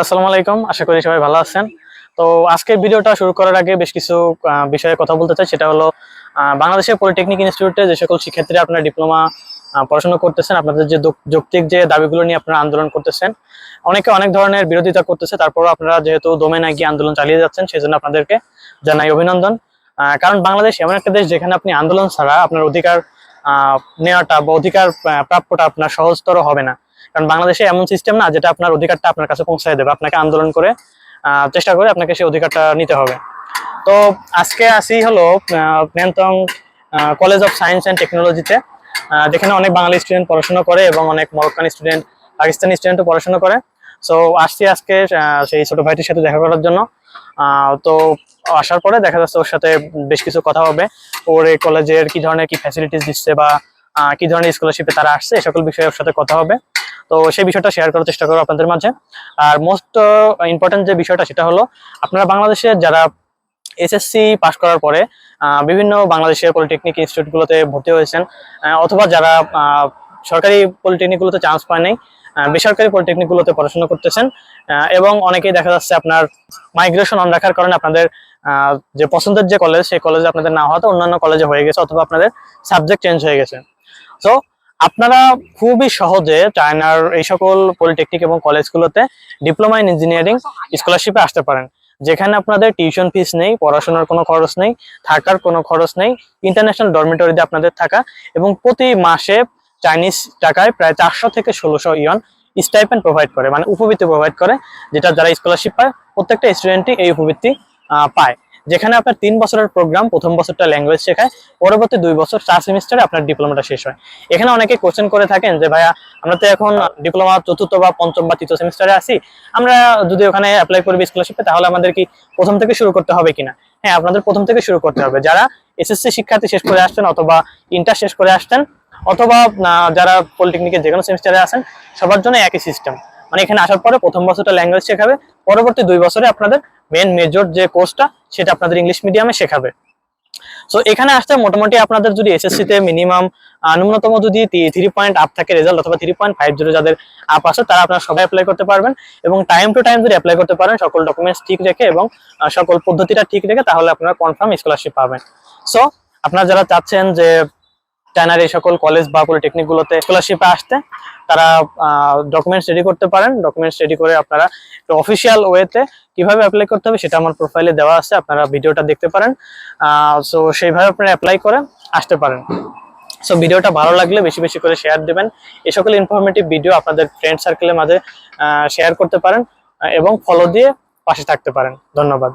আসসালামু আলাইকুম। আশা করি সবাই ভালো আছেন। তো আজকের ভিডিওটা শুরু করার আগে বেশ কিছু বিষয়ে কথা বলতে চাই। সেটা হলো বাংলাদেশের পলিটেকনিক ইনস্টিটিউটে যে সকল শিক্ষার্থীরা আপনারা ডিপ্লোমা পড়াশোনা করতেছেন, আপনাদের যে যৌক্তিক যে দাবিগুলো নিয়ে আপনারা আন্দোলন করতেছেন, অনেকে অনেক ধরনের বিরোধিতা করতেছে। তারপরও আপনারা যেহেতু দমে গিয়ে আন্দোলন চালিয়ে যাচ্ছেন সেই জন্য আপনাদেরকে জানাই অভিনন্দন। কারণ বাংলাদেশ এমন একটা দেশ যেখানে আপনি আন্দোলন ছাড়া আপনার অধিকার নেওয়াটা বা অধিকার প্রাপ্যটা আপনার সহজতর হবে না। কারণ বাংলাদেশে এমন সিস্টেম না যেটা আপনার অধিকারটা আপনার কাছে পৌঁছায় দেবে। আপনাকে আন্দোলন করে চেষ্টা করে আপনাকে সেই অধিকারটা নিতে হবে। তো আজকে আসি হলো Nantong college of science and টেকনোলজিতে যেখানে অনেক বাঙালি স্টুডেন্ট পড়াশোনা করে এবং অনেক মরক্কান স্টুডেন্ট পাকিস্তানি স্টুডেন্টও পড়াশোনা করে। সো আসছি আজকে সেই ছোট ভাইটির সাথে দেখা করার জন্য। তো আসার পরে দেখা যাচ্ছে ওর সাথে বেশ কিছু কথা হবে। ওর এই কলেজের কি ধরনের কি ফ্যাসিলিটিস দিচ্ছে বা কি ধরনের স্কলারশিপে তারা আসছে, এই সকল বিষয়ে ওর সাথে কথা হবে। তো সেই বিষয়টা শেয়ার করার চেষ্টা করব আপনাদের মাঝে। আর মোস্ট ইম্পর্টেন্ট যে বিষয়টা সেটা হলো, আপনারা বাংলাদেশের যারা এসএসসি পাশ করার পরে বিভিন্ন বাংলাদেশের পলিটেকনিক ইনস্টিটিউটগুলোতে ভর্তি হয়েছেন অথবা যারা সরকারি পলিটেকনিকগুলোতে চান্স পায় নাই বেসরকারি পলিটেকনিকগুলোতে পড়াশোনা করতেছেন এবং অনেকেই দেখা যাচ্ছে আপনার মাইগ্রেশন অন রাখার কারণে আপনাদের যে পছন্দের যে কলেজ সেই কলেজে আপনাদের না হওয়াতে অন্যান্য কলেজে হয়ে গেছে, অথবা আপনাদের সাবজেক্ট চেঞ্জ হয়ে গেছে। তো আপনারা খুবই সহজে চায়নার এই সকল পলিটেকনিক এবং কলেজগুলোতে ডিপ্লোমা ইন ইঞ্জিনিয়ারিং স্কলারশিপে আসতে পারেন। যেখানে আপনাদের টিউশন ফিস নেই, পড়াশোনার কোনো খরচ নেই, থাকার কোনো খরচ নেই ইন্টারন্যাশনাল ডরমিটরিতে আপনাদের থাকা এবং প্রতি মাসে চাইনিজ টাকায় প্রায় চারশো থেকে ষোলোশো ইয়ন স্টাইপেন্ড প্রোভাইড করে মানে উপবৃত্তি প্রোভাইড করে, যেটা যারা স্কলারশিপ পায়, প্রত্যেকটা স্টুডেন্টই এই উপবৃত্তি পায়। যেখানে আপনার তিন বছরের প্রোগ্রাম প্রথম বছরটা ল্যাঙ্গুয়েজ শেখায়, পরবর্তী দুই বছর চার সেমিস্টারে আপনার ডিপ্লোমাটা শেষ হয়। এখানে অনেকে কোশ্চেন করে থাকেন যে, ভাইয়া, আমরা তো এখন ডিপ্লোমা চতুর্থ বা পঞ্চম বা তৃতীয় সেমিস্টারে আছি, আমরা যদি ওখানে অ্যাপ্লাই করবি স্কলারশিপে তাহলে আমাদের কি প্রথম থেকে শুরু করতে হবে কিনা? হ্যাঁ আপনাদের প্রথম থেকে শুরু করতে হবে। যারা এসএসসি শিক্ষার্থী শেষ করে আসছেন অথবা ইন্টার শেষ করে আসছেন, অথবা যারা পলিটেকনিকের যে কোনো সেমিস্টারে আসেন সবার জন্য একই সিস্টেম মানে এখানে আসার পরে প্রথম বছরটা ল্যাঙ্গুয়েজ শেখাবে, পরবর্তী দুই বছরে আপনাদের মেন মেজর যে কোর্সটা সেটা আপনাদের ইংলিশ মিডিয়ামে শেখাবে। সো এখানে আসতে মোটামুটি আপনাদের যদি এসএসসি তে মিনিমাম ন্যূনতম যদি থ্রি পয়েন্ট আপ থাকে রেজাল্ট অথবা থ্রি পয়েন্ট ফাইভ জিরো যাদের আপ আছে, তারা আপনারা সবাই অ্যাপ্লাই করতে পারবেন। এবং টাইম টু টাইম যদি অ্যাপ্লাই করতে পারেন, সকল ডকুমেন্টস ঠিক রেখে এবং সকল পদ্ধতিটা ঠিক রেখে তাহলে আপনারা কনফার্ম স্কলারশিপ পাবেন। সো আপনারা যারা চাচ্ছেন যে চায়নার এই সকল কলেজ বা পলিটেকনিক গুলোতে স্কলারশিপে আসতে, তারা ডকুমেন্টস রেডি করতে পারেন। ডকুমেন্টস রেডি করে আপনারা অফিসিয়াল ওয়েতে কীভাবে অ্যাপ্লাই করতে হবে সেটা আমার প্রোফাইলে দেওয়া আছে, আপনারা ভিডিওটা দেখতে পারেন। সো সেইভাবে আপনারা অ্যাপ্লাই করে আসতে পারেন। সো ভিডিওটা ভালো লাগলে বেশি বেশি করে শেয়ার দেবেন। এই সকল ইনফরমেটিভ ভিডিও আপনাদের ফ্রেন্ড সার্কেলের মাঝে শেয়ার করতে পারেন এবং ফলো দিয়ে পাশে থাকতে পারেন। ধন্যবাদ।